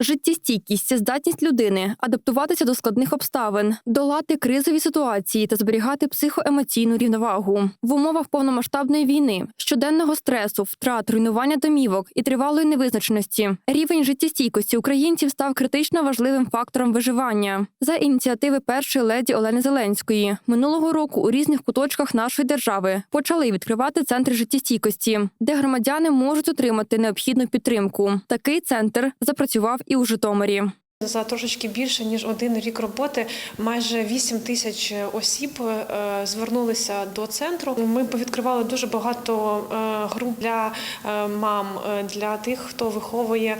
Життєстійкість здатність людини адаптуватися до складних обставин, долати кризові ситуації та зберігати психоемоційну рівновагу в умовах повномасштабної війни, щоденного стресу, втрат, руйнування домівок і тривалої невизначеності. Рівень життєстійкості українців став критично важливим фактором виживання. За ініціативи першої леді Олени Зеленської минулого року у різних куточках нашої держави почали відкривати центри життєстійкості, де громадяни можуть отримати необхідну підтримку. Такий центр запрацював і у Житомирі. За трошечки більше ніж один рік роботи майже 8 тисяч осіб е, звернулися до центру. Ми повідкривали дуже багато е, груп для е, мам, для тих, хто виховує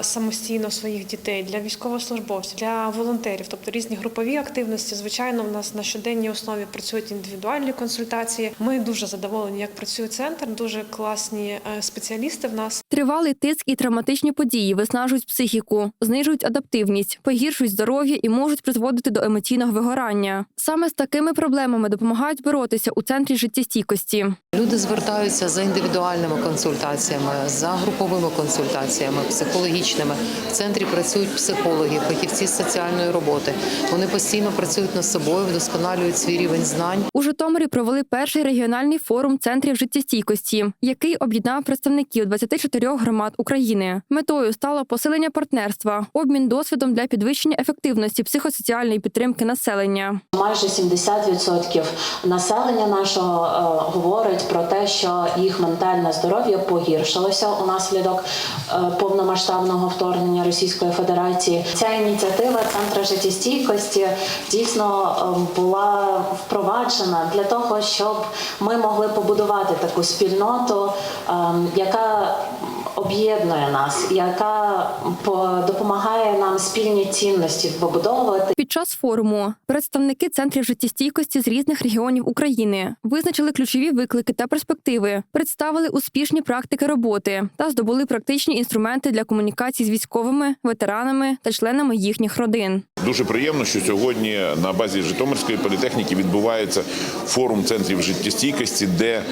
самостійно своїх дітей, для військовослужбовців, для волонтерів, тобто різні групові активності. Звичайно, в нас на щоденній основі працюють індивідуальні консультації. Ми дуже задоволені, як працює центр. Дуже класні спеціалісти в нас. Тривалий тиск і травматичні події виснажують психіку, знижують адаптивність, погіршують здоров'я і можуть призводити до емоційного вигорання. Саме з такими проблемами допомагають боротися у центрі життєстійкості. Люди звертаються за індивідуальними консультаціями, за груповими консультаціями, психологічними. В центрі працюють психологи, фахівці з соціальної роботи. Вони постійно працюють над собою, вдосконалюють свій рівень знань. У Житомирі провели перший регіональний форум центрів життєстійкості, який об'єднав представників 24 громад України. Метою стало посилення партнерства, обмін досвідом для підвищення ефективності психосоціальної підтримки населення. Майже 70% населення нашого е, говорить про те, що їх ментальне здоров'я погіршилося унаслідок е, повномасштабного вторгнення Російської Федерації. Ця ініціатива Центру життєстійкості дійсно е, була впроваджена для того, щоб ми могли побудувати таку спільноту, е, яка об'єднує нас, яка по- допомагає нам спільні цінності побудовувати. Під час форуму представники центрів життєстійкості з різних регіонів України визначили ключові виклики та перспективи, представили успішні практики роботи та здобули практичні інструменти для комунікації з військовими, ветеранами та членами їхніх родин. Дуже приємно, що сьогодні на базі Житомирської політехніки відбувається форум центрів життєстійкості, де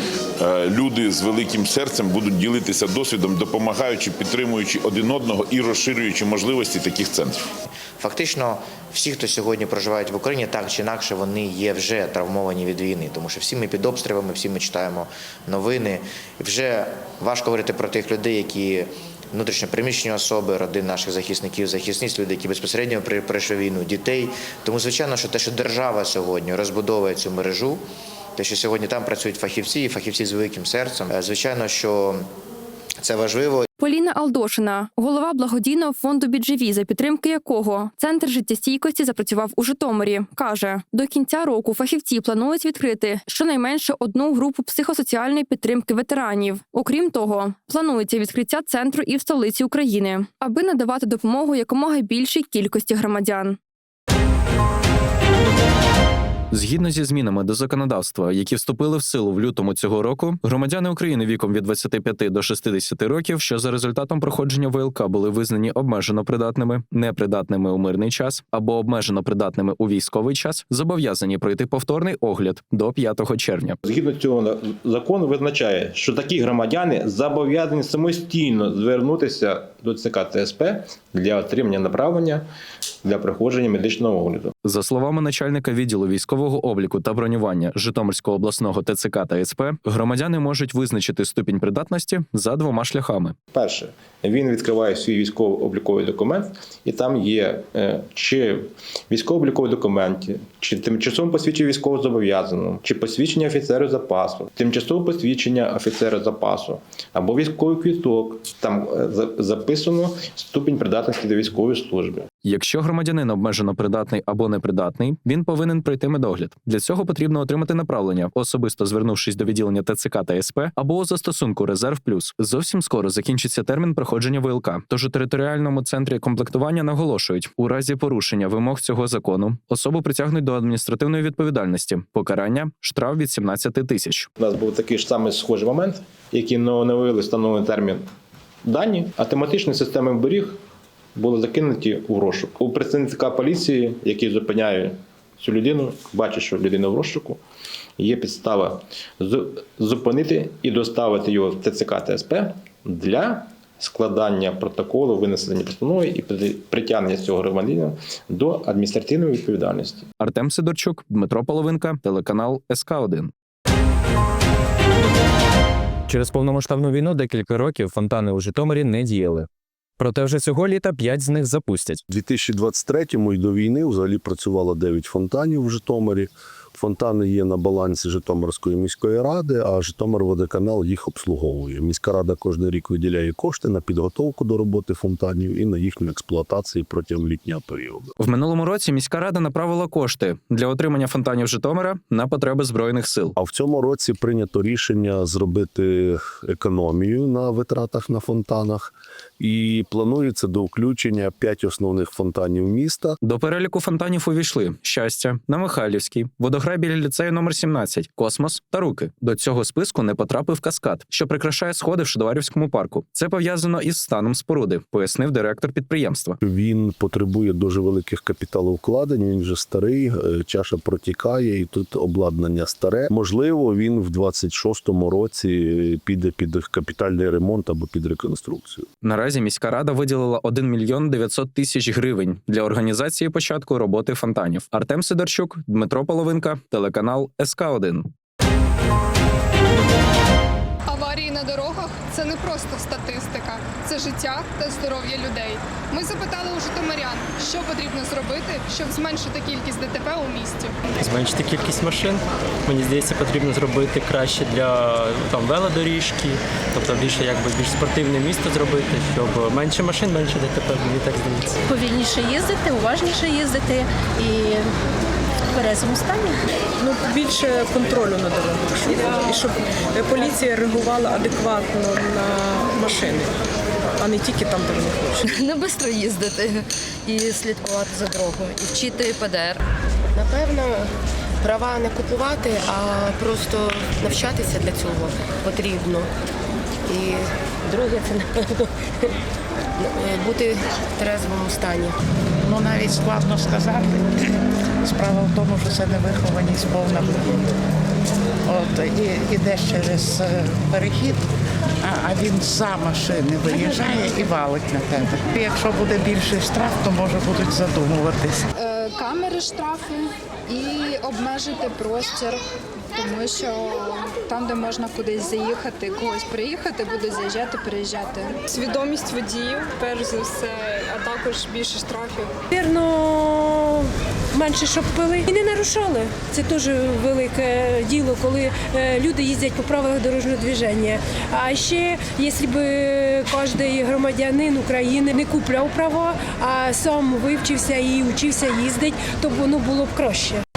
е, люди з великим серцем будуть ділитися досвідом, допомагаючи, підтримуючи один одного і розширюючи можливості таких центрів. Фактично, всі, хто сьогодні проживають в Україні, так чи інакше вони є вже травмовані від війни, тому що всі ми під обстрілами, всі ми читаємо новини. Вже важко говорити про тих людей, які внутрішньо приміщені особи, родин наших захисників, захисниць, люди, які безпосередньо пройшли війну, дітей. Тому, звичайно, що те, що держава сьогодні розбудовує цю мережу, те, що сьогодні там працюють фахівці, і фахівці з великим серцем, е, звичайно, що це важливо. Поліна Алдошина, голова благодійного фонду «Біджеві», за підтримки якого центр життєстійкості запрацював у Житомирі, каже, до кінця року фахівці планують відкрити щонайменше одну групу психосоціальної підтримки ветеранів. Окрім того, планується відкриття центру і в столиці України, аби надавати допомогу якомога більшій кількості громадян. Згідно зі змінами до законодавства, які вступили в силу в лютому цього року, громадяни України віком від 25 до 60 років, що за результатом проходження ВЛК були визнані обмежено придатними, непридатними у мирний час або обмежено придатними у військовий час, зобов'язані пройти повторний огляд до 5 червня. Згідно цього закону визначає, що такі громадяни зобов'язані самостійно звернутися до ЦК ТСП для отримання направлення для проходження медичного огляду. За словами начальника відділу військового обліку та бронювання Житомирського обласного ТЦК та СП, громадяни можуть визначити ступінь придатності за двома шляхами. Перше, він відкриває свій військово-обліковий документ, і там є е, чи військово-обліковий документ, чи тимчасове посвідчення військовозобов'язаного, чи посвідчення офіцера запасу, тимчасове посвідчення офіцера запасу або військовий квіток. Там е, записано ступінь придатності до військової служби. Якщо громадянин обмежено придатний або непридатний, він повинен пройти медогляд. Для цього потрібно отримати направлення, особисто звернувшись до відділення ТЦК та СП або застосунку Резерв Плюс. Зовсім скоро закінчиться термін проходження ВЛК. Тож у територіальному центрі комплектування наголошують, у разі порушення вимог цього закону особу притягнуть до адміністративної відповідальності, покарання штраф від 17 тисяч. У нас був такий ж самий схожий момент, який не оновили встановлений термін дані, а тематичні системи оберіг були закинуті у розшук. У представника поліції, який зупиняє цю людину, бачить, що людина в розшуку, є підстава з- зупинити і доставити його в ТЦК ТСП для складання протоколу, винесення постанови і притягнення цього громадянина до адміністративної відповідальності. Артем Сидорчук, Дмитро Половинка, телеканал СК 1 Через повномасштабну війну декілька років фонтани у Житомирі не діяли. Проте вже цього літа п'ять з них запустять. У 2023-му і до війни взагалі працювало 9 фонтанів в Житомирі. Фонтани є на балансі Житомирської міської ради, а Житомирводоканал їх обслуговує. Міська рада кожен рік виділяє кошти на підготовку до роботи фонтанів і на їхню експлуатацію протягом літнього періоду. В минулому році міська рада направила кошти для отримання фонтанів Житомира на потреби збройних сил. А в цьому році прийнято рішення зробити економію на витратах на фонтанах, і планується до включення 5 основних фонтанів міста. До переліку фонтанів увійшли щастя на Михайлівській, водограй біля ліцею номер 17, космос та руки. До цього списку не потрапив каскад, що прикрашає сходи в Шедоварівському парку. Це пов'язано із станом споруди, пояснив директор підприємства. Він потребує дуже великих капіталовкладень. Він вже старий, е, чаша протікає, і тут обладнання старе. Можливо, він в 26-му році піде під капітальний ремонт або під реконструкцію. Наразі міська рада виділила 1 мільйон 900 тисяч гривень для організації початку роботи фонтанів. Артем Сидорчук, Дмитро Половинка, телеканал СК 1 Аварії на дорогах це не просто статистика, це життя та здоров'я людей. Ми запитали у житомирян, що потрібно зробити, щоб зменшити кількість ДТП у місті. зменшити кількість машин. Мені здається, потрібно зробити краще для там велодоріжки, тобто більше якби більш спортивне місто зробити, щоб менше машин, менше ДТП, мені так здається. повільніше їздити, уважніше їздити і в стані. Ну, більше контролю на дорогах, щоб, і щоб поліція реагувала адекватно на машини, а не тільки там, де вони хочуть. Не швидко їздити і слідкувати за дорогою, і вчити ПДР. Напевно, права не купувати, а просто навчатися для цього потрібно. І друге, це напевно бути в трезвому стані. Ну, навіть складно сказати. Справа в тому, що це невихованість повна. От, і йдеш через е, перехід, а, а він за машини виїжджає і валить на тебе. Якщо буде більший штраф, то може будуть задумуватись. Камери штрафи і обмежити простір, тому що там, де можна кудись заїхати, когось приїхати, буде заїжджати, переїжджати. Свідомість водіїв, перш за все, а також більше штрафів. Вірно, менше щоб пили і не нарушали. Це теж велике діло, коли е, люди їздять по правилах дорожнього движення. А ще, якщо б кожен громадянин України не купляв права, а сам вивчився і вчився їздити, то воно було б краще.